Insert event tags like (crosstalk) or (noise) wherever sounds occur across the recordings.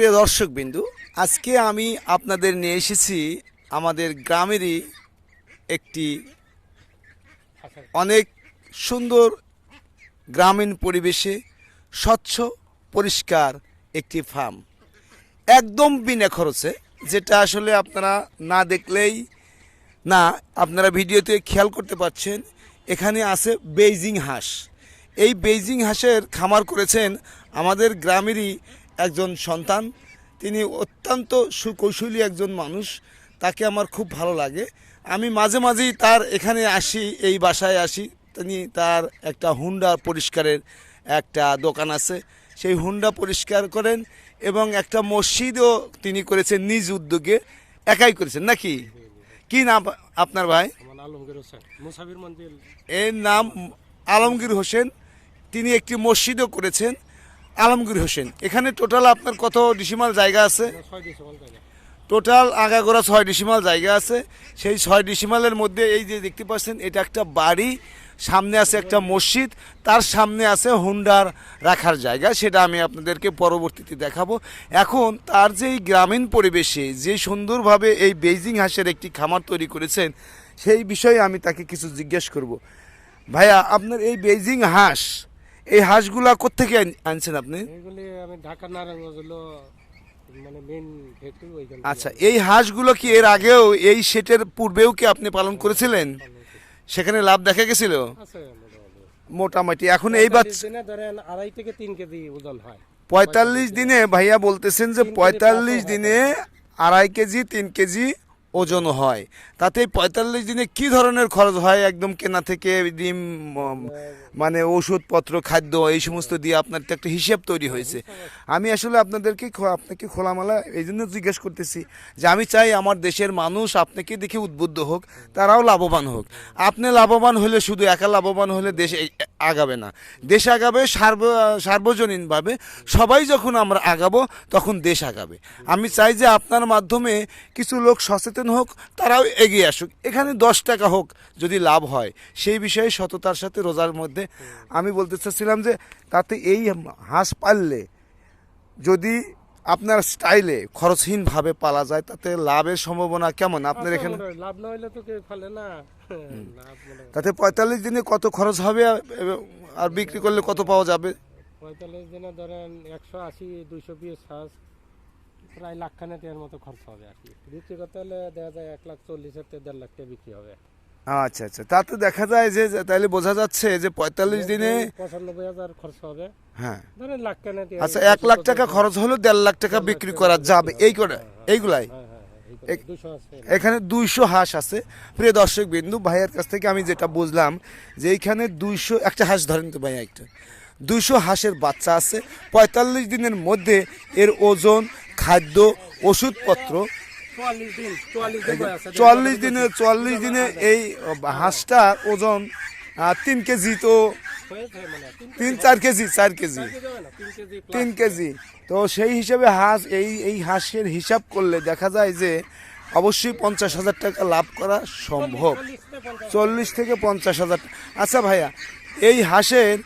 প্রিয় দর্শক বিন্দু আজকে আমি আপনাদের নিয়ে এসেছি আমাদের গ্রামেরই একটি অনেক সুন্দর গ্রামীণ পরিবেশে স্বচ্ছ, পরিষ্কার একটি ফার্ম একদম বিনা খরচে, যেটা আসলে আপনারা না দেখলেই না, আপনারা ভিডিওতে খেয়াল করতে পারছেন, এখানে আছে বেইজিং হাঁস। এই বেইজিং হাঁসের খামার করেছেন আমাদের গ্রামেরই একজন সন্তান তিনি অত্যন্ত সুকৌশলী একজন মানুষ তাকে আমার খুব ভালো লাগে। আমি মাঝে মাঝেই তার এখানে আসি এই বাসায় আসি। তিনি তার একটা হুন্ডা পরিষ্কারের একটা দোকান আছে। সেই হুন্ডা পরিষ্কার করেন এবং একটা মসজিদও তিনি করেছেন নিজ উদ্যোগে। একাই করেছেন নাকি? কি নাম আপনার ভাই? এর নাম আলমগীর হোসেন। তিনি একটি মসজিদও করেছেন। আলমগীর হোসেন। এখানে টোটাল আপনার কত ডিসিমাল জায়গা আছে? টোটাল আগাগোড়া ছয় ডিসিমাল জায়গা আছে। সেই ছয় ডিসিমালের মধ্যে এই যে দেখতে পাচ্ছেন, এটা একটা বাড়ি, সামনে আছে একটা মসজিদ, তার সামনে আছে হুন্ডার রাখার জায়গা, সেটা আমি আপনাদেরকে পরবর্তীতে দেখাবো। এখন তার যে গ্রামীণ পরিবেশে যে সুন্দরভাবে এই বেইজিং হাঁসের একটি খামার তৈরি করেছেন, সেই বিষয়ে আমি তাকে কিছু জিজ্ঞেস করব। ভাইয়া, আপনার এই বেইজিং হাঁস এই হাঁসগুলা কোত্থেকে আন- আনছেন আপনি? এইগুলি আমি ঢাকা নারায়ণগঞ্জ হলো মানে মেন ফ্যাক্টরি ওইখানে আচ্ছা এই হাঁসগুলো কি এর আগেও এই সেটের পূর্বেও কি আপনি পালন করেছিলেন? সেখানে লাভ দেখা গেছিল? মোটামুটি। এখন এই বাচ্চা ধরেন আড়াই থেকে তিন কেজি ওজন হয়। পঁয়তাল্লিশ দিনে ভাইয়া বলতেছেন যে পঁয়তাল্লিশ দিনে আড়াই কেজি তিন কেজি ওজন হয়। তাতে পঁয়তাল্লিশ দিনে কি ধরনের খরচ হয় একদম কেনা থেকে ডিম মানে ওষুধপত্র, খাদ্য, এই সমস্ত দিয়ে আপনার তো একটা হিসেব তৈরি হয়েছে। আমি আসলে আপনাদেরকে আপনাকে খোলামেলা এই জন্য জিজ্ঞেস করতেছি যে আমি চাই আমার দেশের মানুষ আপনাকে দেখে উদ্বুদ্ধ হোক, তারাও লাভবান হোক। আপনি লাভবান হলে শুধু একা লাভবান হলে দেশ আগাবে না। দেশ আগাবে সার্ব, সার্বজনীনভাবে। সবাই যখন আমরা আগাবো, তখন দেশ আগাবে। আমি চাই যে আপনার মাধ্যমে কিছু লোক সচেতন হোক তারাও এগিয়ে আসুক। এখানে দশ টাকা হোক যদি লাভ হয় সেই বিষয়ে সততার সাথে রোজার মধ্যে আমি বলতে চাচ্ছিলাম যে তাতে এই হাঁস পাললে যদি আপনার স্টাইলে খরচহীনভাবে পালা যায় তাতে লাভের সম্ভাবনা কেমন? আপনার এখানে লাভ না হইলে তো ফেলে না। (laughs) তাতে পঁয়তাল্লিশ দিনে কত খরচ হবে আর- আর বিক্রি করলে কত পাওয়া যাবে? পঁয়তাল্লিশ দিনে ধরেন একশো আশি দুইশো পিস হাঁস প্রায় লাখ খানেক এর মতো খরচ হবে আর কি। বিক্রি করতে হলে দেখা যায় এক লাখ চল্লিশের থেকে দেড় লাখ টাকা বিক্রি হবে। আচ্ছা আচ্ছা। তাতে দেখা যায় যে তাহলে বোঝা যাচ্ছে যে পঁয়তাল্লিশ দিনে পঁচানব্বই হাজার খরচ হবে। হ্যাঁ। ধরেন লাখ খানেক আচ্ছা এক লাখ টাকা খরচ হলো দেড় লাখ টাকা বিক্রি করা যাবে। এই করে এইগুলাই। হ্যাঁ হ্যাঁ হ্যাঁ আছে। এখানে দুইশো হাঁস আছে। প্রিয় দর্শক বিন্দু ভাইয়ের কাছ থেকে আমি যেটা বুঝলাম যে এইখানে দুইশো একটা হাঁস ধরেন তো ভাইয়া একটা। দুইশো হাঁসের বাচ্চা আছে। পঁয়তাল্লিশ দিনের মধ্যে এর ওজন খাদ্য ওষুধপত্র। চুয়াল্লিশ দিন চুয়াল্লিশ দিন এই হাঁসটার ওজন তিন কেজি তো মানে তিন চার কেজি চার কেজি। তিন কেজি তো সেই হিসেবে হাঁস এই এই হাঁসের হিসাব করলে দেখা যায় যে অবশ্যই পঞ্চাশ হাজার টাকা লাভ করা সম্ভব। চল্লিশ থেকে পঞ্চাশ। হাজার। আচ্ছা ভাইয়া এই হাঁসের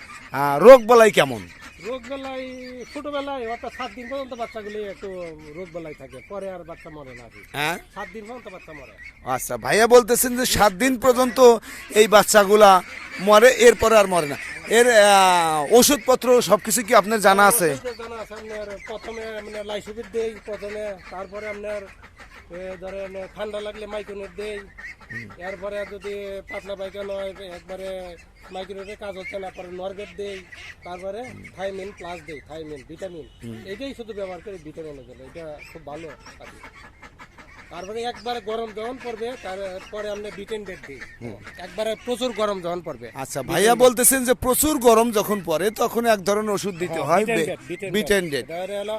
রোগ বলাই কেমন? রোগ বেলায় ছোটবেলায় অর্থাৎ সাত দিন পর্যন্ত বাচ্চাগুলি একটু রোগ বেলায় থাকে পরে আর বাচ্চা মরে না হ্যাঁ? সাত দিন পর্যন্ত বাচ্চা মরে। আচ্ছা ভাইয়া বলতেছেন যে সাত দিন পর্যন্ত এই বাচ্চাগুলা মরে এরপরে আর মরে না। এর আহ, ওষুধপত্র সব কিছু কি আপনার জানা আছে? জানা আছে আপনার প্রথমে মানে লাইসুবির দেই প্রথমে তারপরে আপনার ধরেন ঠান্ডা লাগলে মাইক্রোনেট দেই। এরপরে যদি পাতলা পায়খানা হয় একবারে মাইক্রোনেটে কাজ হচ্ছে না পরে নরবেট দেই। তারপরে থাইমিন প্লাস দেই থাইমিন ভিটামিন। এটাই শুধু ব্যবহার করি ভিটামিনের জন্য এটা খুব ভালো আর। তারপরে একবারে গরম যখন পড়বে তারপরে আমরা বিটেন ডেট দিই। একবারে প্রচুর গরম যখন পড়বে। আচ্ছা ভাইয়া বলতেছেন যে প্রচুর গরম যখন পড়ে তখন এক ধরনের ওষুধ দিতে হয় বিটেন্ডেড এটা হলো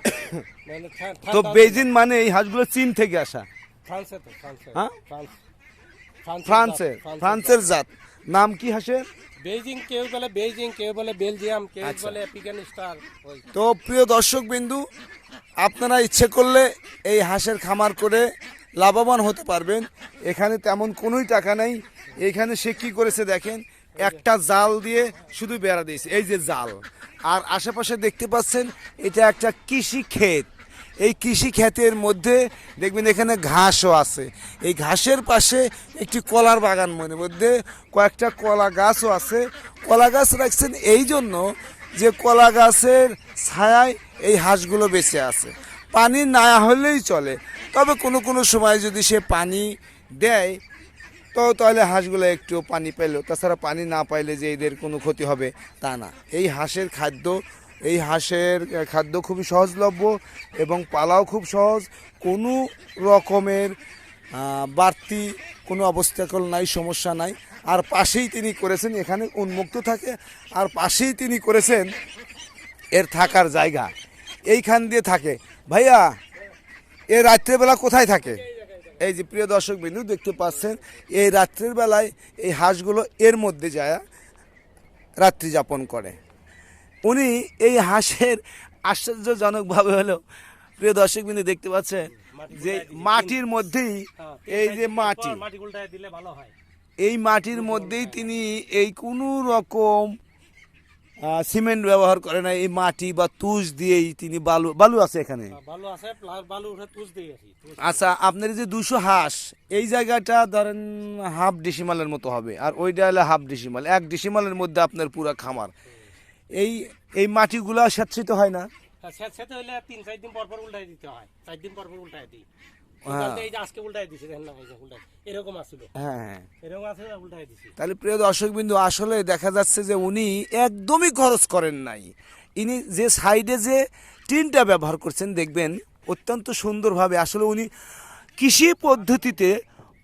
মানে (coughs) তো বেজিন মানে এই হাঁসগুলো চীন থেকে আসা। ফ্রান্সে তো ফ্রান্সে। হ্যাঁ? ফ্রান্সের জাত, নাম কি হাঁসের। বেইজিং কেউ বলে বেইজিং কেউ বলে বেলজিয়াম কেউ আচ্ছা। বলে স্টার তো প্রিয় দর্শক বিন্দু আপনারা ইচ্ছে করলে এই হাঁসের খামার করে লাভবান হতে পারবেন। এখানে তেমন কোনোই টাকা নেই। এখানে সে কী করেছে দেখেন, একটা জাল দিয়ে শুধু বেড়া দিয়েছে, এই যে জাল। আর আশেপাশে দেখতে পাচ্ছেন, এটা একটা কৃষি ক্ষেত। এই কৃষি ক্ষেতের মধ্যে দেখবেন এখানে ঘাসও আছে। এই ঘাসের পাশে একটি কলার বাগান মনে মধ্যে কয়েকটা কলা গাছও আছে। কলা গাছ রাখছেন এই জন্য যে কলা গাছের ছায়ায় এই হাঁসগুলো বেঁচে আছে। পানি না হলেই চলে। তবে কোনো কোনো সময় যদি সে পানি দেয়, তো তাহলে হাঁসগুলো একটু পানি পেল তাছাড়া পানি না পাইলে যে এদের কোনো ক্ষতি হবে তা না। এই হাঁসের খাদ্য, এই হাঁসের খাদ্য খুবই সহজলভ্য এবং পালাও খুব সহজ। কোনো রকমের বাড়তি কোনো অবস্থাকল নাই, সমস্যা নাই। আর পাশেই তিনি করেছেন, এখানে উন্মুক্ত থাকে। আর পাশেই তিনি করেছেন, এর থাকার জায়গা। এইখান দিয়ে থাকে। ভাইয়া এ রাত্রেবেলা কোথায় থাকে? এই যে প্রিয় দর্শক বিন্দু দেখতে পাচ্ছেন এই রাত্রের বেলায় এই হাঁসগুলো এর মধ্যে যায় রাত্রি যাপন করে। উনি এই হাঁসের আশ্চর্যজনকভাবে হলো প্রিয় দর্শক বিন্দু দেখতে পাচ্ছেন যে মাটির মধ্যেই হ্যাঁ, এই যে মাটি। হয়। এই মাটির মধ্যেই তিনি এই কোনো রকম সিমেন্ট ব্যবহার করে না এই মাটি বা তুষ দিয়েই তিনি বালু বালু আছে এখানে? হ্যাঁ, আচ্ছা আপনার যে দুশো হাঁস এই জায়গাটা ধরেন হাফ ডিসিমালের মতো হবে আর ওইটা হলো হাফ ডিসিমাল এক ডিসিমালের মধ্যে আপনার পুরো খামার। এই এই মাটিগুলো স্যাঁতসিত হয় না? আর সে- সেটা হইলে তিন চার দিন পর পর উল্টাই দিতে হয় চার দিন পর পর উল্টাই দিই। হ্যাঁ। হ্যাঁ হ্যাঁ। তাহলে প্রিয় দর্শক বিন্দু আসলে দেখা যাচ্ছে যে উনি একদমই খরচ করেন নাই। ইনি যে সাইডে যে টিনটা ব্যবহার করছেন দেখবেন অত্যন্ত সুন্দরভাবে আসলে উনি কৃষি পদ্ধতিতে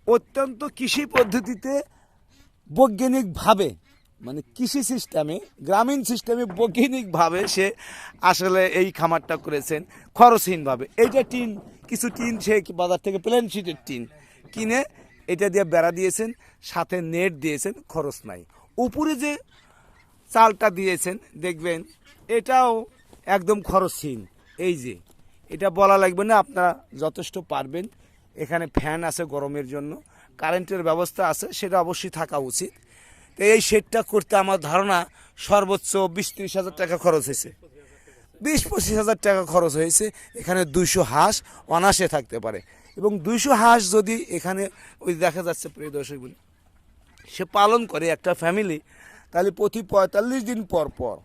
অত্যন্ত কৃষি পদ্ধতিতে বৈজ্ঞানিকভাবে মানে কৃষি সিস্টেমে, গ্রামীণ সিস্টেমে বৈজ্ঞানিকভাবে সে আসলে এই খামারটা করেছেন, খরচহীনভাবে। এইটা টিন, কিছু টিন সে বাজার থেকে প্লেন শিটের টিন কিনে এটা দিয়ে বেড়া দিয়েছেন, সাথে নেট দিয়েছেন, খরচ নাই। উপরে যে চালটা দিয়েছেন, দেখবেন এটাও একদম খরচহীন। এই যে, এটা বলা লাগবে না, আপনারা যথেষ্ট পারবেন। এখানে ফ্যান আছে গরমের জন্য, কারেন্টের ব্যবস্থা আছে, সেটা অবশ্যই থাকা উচিত। তো এই শেডটা করতে আমার ধারণা সর্বোচ্চ বিশ ত্রিশ হাজার টাকা খরচ হয়েছে। বিশ পঁচিশ হাজার টাকা খরচ হয়েছে। এখানে দুইশো হাঁস অনাসে থাকতে পারে। এবং দুইশো হাঁস যদি এখানে ওই দেখা যাচ্ছে প্রিয় দর্শক বন্ধু, সে পালন করে একটা ফ্যামিলি তাহলে প্রতি পঁয়তাল্লিশ দিন পর পর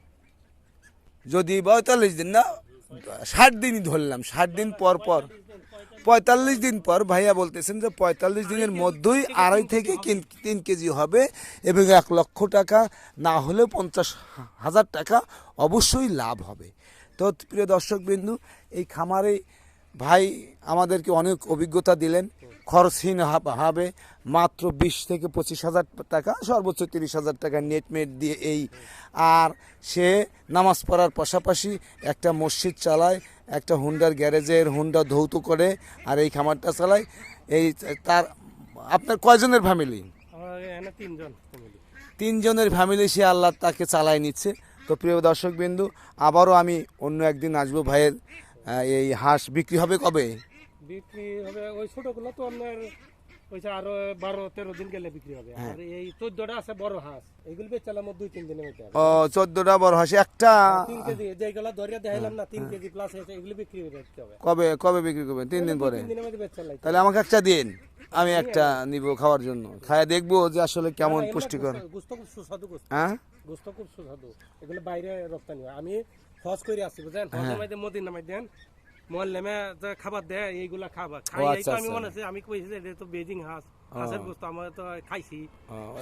যদি পঁয়তাল্লিশ দিন না ষাট দিনই ধরলাম ষাট দিন পর পর পঁয়তাল্লিশ দিন পর ভাইয়া বলতেছেন যে পঁয়তাল্লিশ দিনের মধ্যেই আড়াই থেকে তিন কেজি হবে এবং এক লক্ষ টাকা না হলে পঞ্চাশ হাজার টাকা অবশ্যই লাভ হবে। তো প্রিয় দর্শক বিন্দু এই খামারে ভাই আমাদেরকে অনেক অভিজ্ঞতা দিলেন। খরচহীন হবে। মাত্র বিশ থেকে পঁচিশ হাজার টাকা সর্বোচ্চ তিরিশ হাজার টাকা নেটমেট দিয়ে এই। আর সে নামাজ পড়ার পাশাপাশি একটা মসজিদ চালায় একটা হুন্ডার গ্যারেজের হুন্ডা ধৌত করে আর এই খামারটা চালায়। এই তার আপনার কয়জনের ফ্যামিলি তিনজনের ফ্যামিলি সে আল্লাহ তাকে চালায় নিচ্ছে। তো প্রিয় দর্শক বিন্দু আবারও আমি অন্য একদিন আসব ভাইয়ের এই হাঁস বিক্রি হবে কবে? বিক্রি হবে ওই ছোটোগুলো তো আপনার আরও বারো তেরো দিন গেলে বিক্রি হবে। হ্যাঁ। আর এই চোদ্দটা আছে বড় হাঁস। এইগুলো বেচালাম দুই তিন দিনের মধ্যে ও চোদ্দটা বড় হাঁস একটা তিন কেজি যেগুলো ধরিয়া দেখাইলাম না তিন কেজি প্লাস হয়েছে এগুলো বিক্রি করে হবে। কবে কবে বিক্রি করবেন তিন দিন পরে। তিন দিনের মধ্যে তাহলে আমাকে একটা দিন আমি একটা নিব খাওয়ার জন্য। খায় দেখব যে আসলে কেমন পুষ্টিকর। গুস্ত খুব সুস্বাদু হ্যাঁ? গোস্ত খুব সুস্বাদু। এগুলো বাইরে রপ্তানি হয়। আমি হজ করে বুঝলেন? হ্যাঁ। মোদির নামাই দেন মহল্লেমে যে খাবার দেয় এইগুলা খাবার। খাই আচ্ছা, তো আমি আচ্ছা। মনে আছে আমি কইছি যে এটা তো বেজিং হাঁস হাঁসের গোস্ত আমরা তো খাইছি।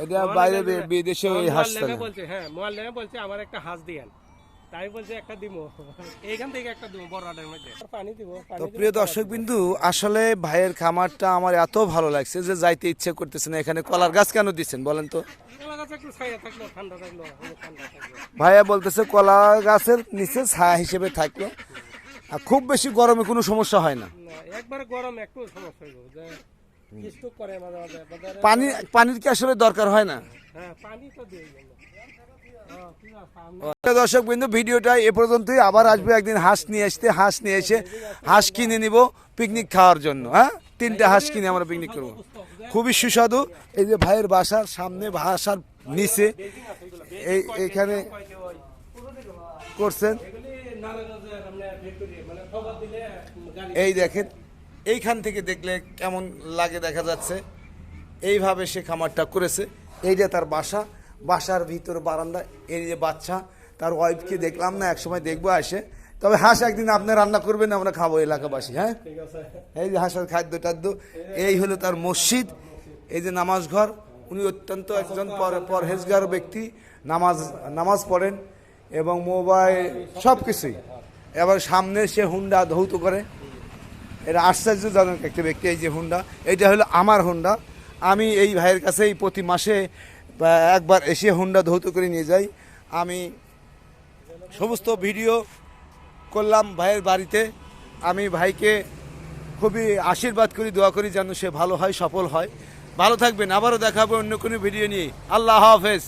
এটা বাইরে বিদেশে ওই হাঁস বলছে হ্যাঁ বলছে আমার একটা হাঁস দিয়েন। তাই বলছে একটা দিব এইখান থেকে একটা দিব বড় আডের মধ্যে। পানি দিব তো প্রিয় দর্শক বিন্দু আসলে ভাইয়ের খামারটা আমার এত ভালো লাগছে যে যাইতে ইচ্ছে করতেছে না। এখানে কলার গাছ কেন দিচ্ছেন বলেন তো? কলা গাছ একটু ছায়া থাকল ঠান্ডা ঠান্ডা ভাইয়া বলতেছে কলা গাছের নিচে ছায়া হিসেবে থাকল। আর খুব বেশি গরমে কোনো সমস্যা হয় না। একবারে গরম একটু সমস্যা হইব যে পানি পানির কি আসলে দরকার হয় না? হ্যাঁ হ্যাঁ, দর্শক বিন্দু ভিডিওটা এ পর্যন্তই। আবার আসবে একদিন হাঁস নিয়ে আসতে হাঁস নিয়ে এসে হাঁস কিনে নিব পিকনিক খাওয়ার জন্য হ্যাঁ? তিনটে হাঁস কিনে আমরা পিকনিক করব। খুবই সুস্বাদু। এই যে ভাইয়ের বাসার সামনে বাসার নিচে এই এইখানে করছেন। এই দেখেন, এইখান থেকে দেখলে কেমন লাগে দেখা যাচ্ছে। এইভাবে সে খামারটা করেছে। এইটা তার বাসা, বাসার ভিতর বারান্দা, এই যে বাচ্চা, তার ওয়াইফকে দেখলাম না, একসময় দেখব আসে। তবে হাঁস একদিন আপনি রান্না করবেন, আমরা খাব এলাকাবাসী হ্যাঁ? এই যে হাঁসের খাদ্য টাদ্য এই হলো তার মসজিদ। এই যে নামাজ ঘর, উনি অত্যন্ত একজন পর- পরহেজগার ব্যক্তি। নামাজ নামাজ পড়েন। এবং মোবাইল সব কিছুই এবার সামনে সে হুন্ডা ধৌত করে। এটা আশ্চর্যজনক একটা ব্যক্তি, এই যে হুন্ডা। এটা হলো আমার হুন্ডা। আমি এই ভাইয়ের কাছেই প্রতি মাসে একবার এসে হুন্ডা ধৌত করে নিয়ে যাই। আমি সমস্ত ভিডিও করলাম ভাইয়ের বাড়িতে। আমি ভাইকে খুবই আশীর্বাদ করি, দোয়া করি যেন সে ভালো হয়, সফল হয়। ভালো থাকবেন। আবারও দেখাবো অন্য কোনো ভিডিও নিয়ে। আল্লাহ হাফেজ।